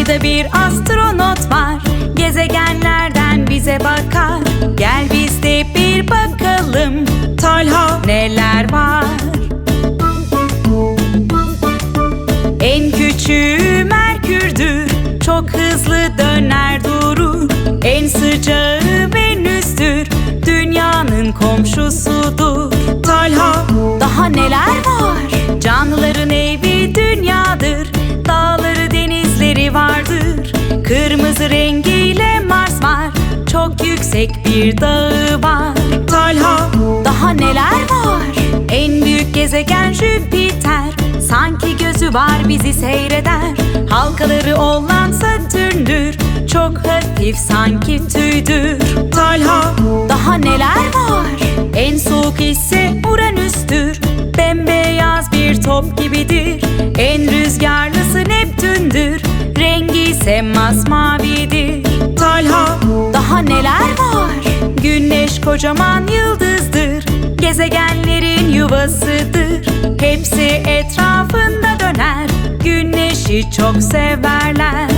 Ayda bir astronot var. Gezegenlerden bize bakar. Gel biz de bir bakalım Talha neler var. En küçüğü rengiyle Mars var. Çok yüksek bir dağı var. Talha. Daha neler var? En büyük gezegen Jüpiter. Sanki gözü var bizi seyreder. Halkaları olan Satürn'dür Çok hafif sanki tüydür. Talha. Daha neler var? En soğuk ise Uranüs'tür. Bembeyaz bir top gibidir. En rüzgarlısı Neptün'dür. Rengi ise masmavidir Talha Daha neler var? Güneş kocaman yıldızdır. Gezegenlerin yuvasıdır. Hepsi etrafında döner. Güneşi çok severler